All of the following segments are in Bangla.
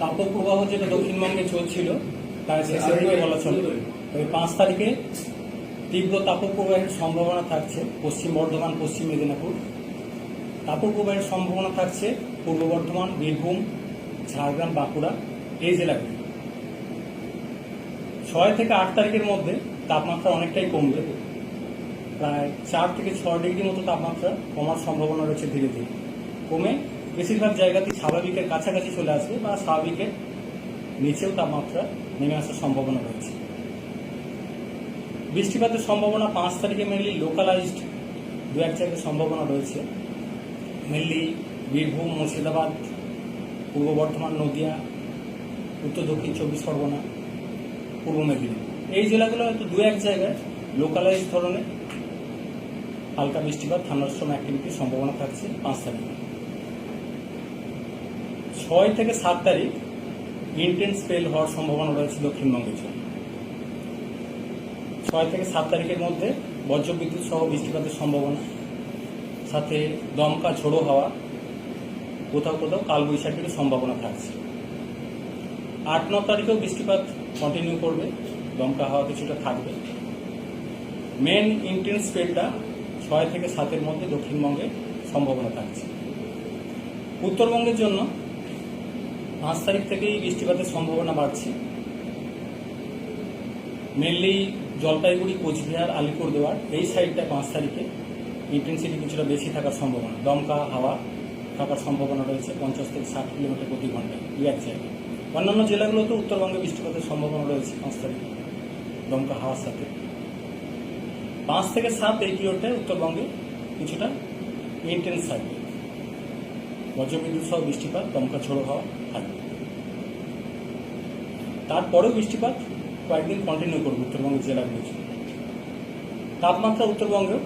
তাপপ্রবাহ যেটা দক্ষিণবঙ্গে চলছিল, তার শেষের বলা চলে। তবে পাঁচ তারিখে তীব্র তাপপ্রবাহের সম্ভাবনা থাকছে পশ্চিম বর্ধমান, পশ্চিম মেদিনীপুর। তাপপ্রবাহের সম্ভাবনা থাকছে পূর্ব বর্ধমান, বীরভূম, ঝাড়গ্রাম, বাঁকুড়া এই জেলাগুলি। ছয় থেকে আট তারিখের মধ্যে তাপমাত্রা অনেকটাই কমবে। প্রায় চার থেকে ছয় ডিগ্রি মতো তাপমাত্রা কমার সম্ভাবনা রয়েছে ধীরে ধীরে। কমে বেশিরভাগ জায়গাতেই স্বাভাবিকের কাছাকাছি চলে আসবে বা স্বাভাবিকের নিচেও তাপমাত্রা নেমে আসার সম্ভাবনা রয়েছে। বৃষ্টিপাতের সম্ভাবনা পাঁচ তারিখে মেনলি লোকালাইজড দু এক জায়গায় সম্ভাবনা রয়েছে। মেনলি বীরভূম, মুর্শিদাবাদ, পূর্ব বর্ধমান, নদিয়া, উত্তর দক্ষিণ চব্বিশ পরগনা, পূর্ব মেদিনীপুর। এই জেলাগুলো হয়তো দু এক জায়গায় লোকালাইজ ধরনের হালকা বৃষ্টিপাত থান্ডারস্টর্ম অ্যাক্টিভিটির সম্ভাবনা থাকছে পাঁচ তারিখে। ছয় থেকে সাত তারিখ ইন্টেন্স স্পেল হওয়ার সম্ভাবনা রয়েছে দক্ষিণবঙ্গের জন্য ছয় থেকে সাত তারিখের মধ্যে বজ্রবিদ্যুৎ সহ বৃষ্টিপাতের সম্ভাবনা, সাথে দমকা ঝোড়ো হাওয়া, কোথাও কোথাও কালবৈশাখীর সম্ভাবনা থাকছে। আট, ন তারিখেও বৃষ্টিপাত কন্টিনিউ করবে, দমকা হাওয়া কিছুটা থাকবে। মেন ইন্টেন্স স্পেলটা ছয় থেকে সাতের মধ্যে দক্ষিণবঙ্গে সম্ভাবনা থাকছে। উত্তরবঙ্গের জন্য পাঁচ তারিখ থেকেই বৃষ্টিপাতের সম্ভাবনা বাড়ছে। মেনলি জলপাইগুড়ি, কোচবিহার, আলিপুরদুয়ার, এই সাইডটা পাঁচ তারিখে। ইন্টেন্সিটি কিছুটা বেশি থাকার সম্ভাবনা। দমকা, হাওয়া থাকার সম্ভাবনা রয়েছে পঞ্চাশ থেকে ষাট কিলোমিটার প্রতি ঘন্টায় দু এক জায়গায় অন্যান্য জেলাগুলোতে উত্তরবঙ্গে বৃষ্টিপাতের সম্ভাবনা রয়েছে পাঁচ তারিখে, দমকা, হাওয়ার সাথে। পাঁচ থেকে সাত এই পিরিয়ডটায় উত্তরবঙ্গে কিছুটা ইন্টেন্স থাকবে বজ্রবিদ্যুৎ সহ বৃষ্টিপাত, দমকা, ঝোড়ো হওয়া। থাকবে। তারপরেও বৃষ্টিপাত কয়েকদিন কন্টিনিউ করবে উত্তরবঙ্গের জেলাগুলিতে তাপমাত্রা উত্তরবঙ্গেও,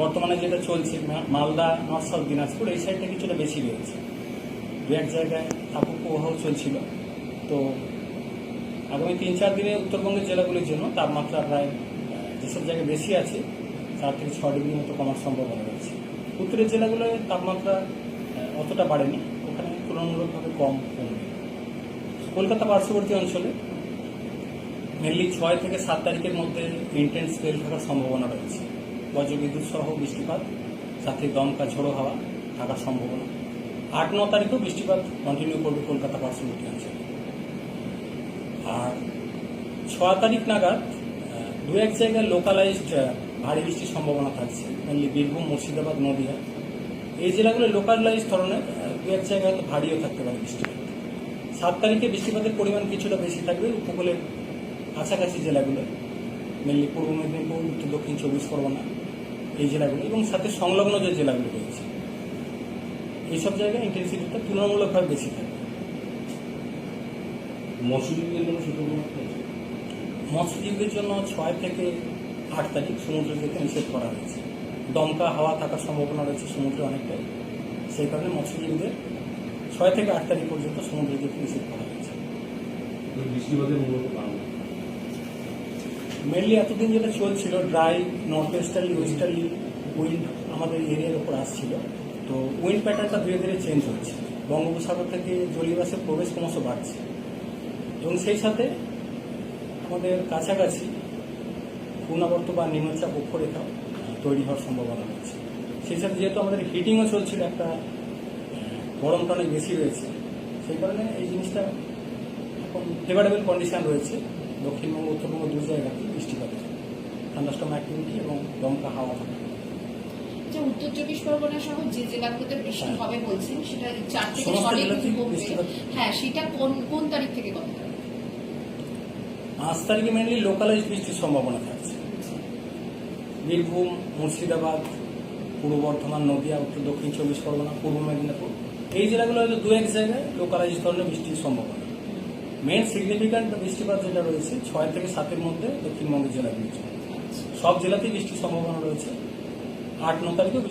বর্তমানে যেটা চলছে মালদা নর্থ সাউথ দিনাজপুর, এই সাইডটা কিছুটা বেশি রয়েছে। দু এক জায়গায় তাপপ্রবাহ চলছিল। তো আগামী তিন চার দিনে উত্তরবঙ্গের জেলাগুলির জন্য তাপমাত্রা প্রায় যেসব জায়গায় বেশি আছে, চার থেকে ছ ডিগ্রি মতো কমার সম্ভাবনা রয়েছে। উত্তরের জেলাগুলোয় তাপমাত্রা অতটা বাড়েনি। তুলনামূলকভাবে কম কমবে কলকাতা পার্শ্ববর্তী অঞ্চলে মেনলি ছয় থেকে সাত তারিখের মধ্যে ইন্টেন্স স্পেল থাকার সম্ভাবনা রয়েছে। বজ্রবিদ্যুৎ সহ বৃষ্টিপাত, সাথে দমকা ঝোড়ো হাওয়া থাকার সম্ভাবনা। আট ন তারিখেও বৃষ্টিপাত কন্টিনিউ করবে কলকাতা পার্শ্ববর্তী অঞ্চলে। আর ছ তারিখ নাগাদ দু এক জায়গায় লোকালাইজড ভারী বৃষ্টির সম্ভাবনা থাকছে। মেনলি বীরভূম, মুর্শিদাবাদ, নদিয়া। এই জেলাগুলো লোকালাইজ ধরনের দু এক জায়গায় হয়তো ভারীও থাকতে পারে বৃষ্টিপাত। সাত তারিখে বৃষ্টিপাতের পরিমাণ কিছুটা বেশি থাকবে উপকূলের কাছাকাছি জেলাগুলো মেনলি পূর্ব মেদিনীপুর উত্তর দক্ষিণ চব্বিশ পরগনা এই জেলাগুলো এবং সাথে সংলগ্ন যে জেলাগুলো রয়েছে এইসব জায়গায় ইন্টেন্সিটিটা তুলনামূলকভাবে বেশি থাকবে। মৎস্যজীবীদের জন্য মৎস্যজীবীদের জন্য ছয় থেকে আট তারিখ সমুদ্রে যেতে নিষেধ করা হয়েছে। দমকা হাওয়া থাকার সম্ভাবনা রয়েছে সমুদ্রে অনেকটাই। সেই কারণে মৎস্যজীবীদের ছয় থেকে আট তারিখ পর্যন্ত সমুদ্রে যেতে নিষেধ করা হয়েছে। মেনলি এতদিন যেটা চলছিল dry north westerly westerly wind আমাদের এরিয়ার উপর আসছিল। তো উইন্ড প্যাটার্নটা ধীরে ধীরে চেঞ্জ হচ্ছে। বঙ্গোপসাগর থেকে জলীয়বাসের প্রবেশ ক্রমশ বাড়ছে। এবং সেই সাথে আমাদের কাছাকাছি পূর্ণাবর্ত বা নিম্নচাপ অক্ষরেখা তৈরি হওয়ার সম্ভাবনা রয়েছে। সেই সাথে যেহেতু আমাদের হিটিংও চলছিল একটা গরমটা অনেক বেশি রয়েছে সেই কারণে এই জিনিসটা এখন ফেভারেবল কন্ডিশন রয়েছে দক্ষিণবঙ্গ উত্তরবঙ্গ দু জায়গাতে বৃষ্টিপাতের থান্ডাস্টম অ্যাক্টিভিটি এবং দমকা হাওয়া থাকে যে উত্তর চব্বিশ পরগনা সহ যে জেলাগুলোতে বৃষ্টি হ্যাঁ। হবে বলছেন সেটা চার থেকে সমস্ত ছ ডিগ্রি জেলাতেই কমবে বৃষ্টিপাত। হ্যাঁ সেটা কোন কোন তারিখ থেকে কত তারিখ? পাঁচ তারিখে মেনলি লোকালাইজ বৃষ্টির সম্ভাবনা থাকছে বীরভূম মুর্শিদাবাদ পূর্ব বর্ধমান, নদীয়া, উত্তর, দক্ষিণ চব্বিশ পরগনা, পূর্ব মেদিনীপুর। এই জেলাগুলো হয়তো দু এক জায়গায় লোকালাইজ ধরনের বৃষ্টির সম্ভাবনা। মেন সিগনিফিক্যান্ট বৃষ্টিপাত যেটা রয়েছে, ছয় থেকে সাতের মধ্যে দক্ষিণবঙ্গের জেলাগুলির জন্য। সব জেলাতেই বৃষ্টির সম্ভাবনা রয়েছে। আট, ন তারিখেও